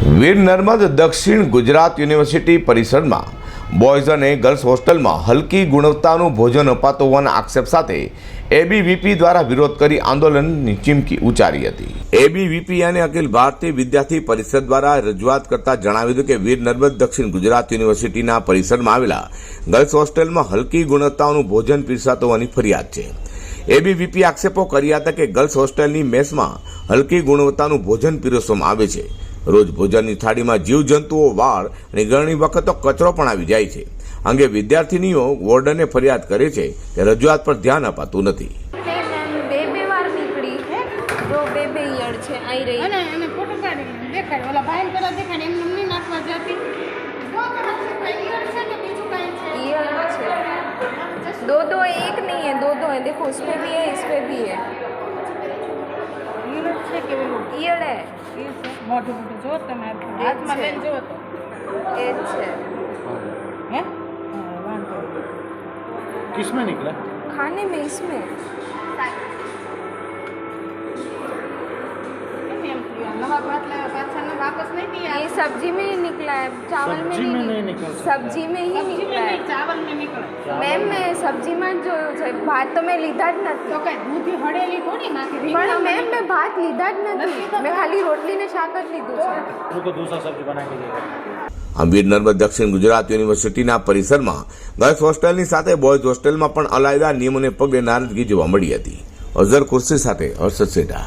વીર Narmad Dakshin Gujarat university પરિસરમાં boys અને girls હોસ્ટેલમાં હલકી ગુણવત્તાનું ભોજન અપાતું હોવાના આક્ષેપ સાથે એબીવીપી દ્વારા વિરોધ કરી આંદોલનની ચીમકી ઉચ્ચારી હતી. એબીવીપી અને અખિલ ભારતીય વિદ્યાર્થી પરિષદ દ્વારા રજૂઆત કરતા જણાવ્યું હતું કે વીર નર્મદ દક્ષિણ ગુજરાત યુનિવર્સિટીના પરિસરમાં આવેલા ગર્લ્સ હોસ્ટેલમાં હલકી ગુણવત્તાનું ભોજન પીરસાતું હોવાની ફરિયાદ છે. એબીવીપી આક્ષેપો કર્યા હતા કે ગર્લ્સ હોસ્ટેલની મેસમાં હલકી ગુણવત્તાનું ભોજન પીરસવામાં આવે છે. રોજ ભોજનની થાળીમાં જીવજંતુઓ વાળ અને ઘણી વખત તો કચરો પણ આવી જાય છે અંગે વિદ્યાર્થીનીઓ વોર્ડને ફરિયાદ કરે છે કે રજૂઆત પર ધ્યાન અપાતું નથી બે મેમ બે બે વાર નીકળી જો બે બે ઈયળ છે આઈ રહી અને એને ફોટો પાડીને દેખાડ ઓલા ભાઈને પેલા દેખાડ એમને નહીં નાખવા જતી જો તો હશે કઈ ઈયળ છે કે બીજું કાંઈ છે ईयर છે दो दो एक नहीं है दो दो है देखो उसमें भी है इसमें भी है ઈયળ છે કે પેલું ईयर है ઈયળ છે મોઢું મોઢું જો તમે હાથમાં છે. લઈને જુઓ તો એ જ છે હે હા, વાંધો નહીં. किसमें निकला खाने में इसमें કેમ એમ થયું? આ નવા ભાત લાવ્યા પાછળનો વાપસ નહીં ये થયા सब्जी में ही निकला है चावल में सब्जी नहीं, में नहीं निकला। सब्जी में ही મેમ મેં સબ્જીમાં જ જોયું છે. ભાત તો મેં લીધા જ નથી. દૂધી હળેલી થોડી નાખી પણ મેમ મેં ભાત લીધા જ નથી. મેં ખાલી રોટલી ને શાક જ લીધું છે. દૂસરા નર્મદ દક્ષિણ ગુજરાત યુનિવર્સિટીના પરિસરમાં ગર્લ્સ હોસ્ટેલની સાથે બોયઝ હોસ્ટેલમાં પણ અલાયદા નિયમોને પગલે નારાજગી જોવા મળી હતી. અઝર કુર્સી સાથે હર્ષદ સેઠા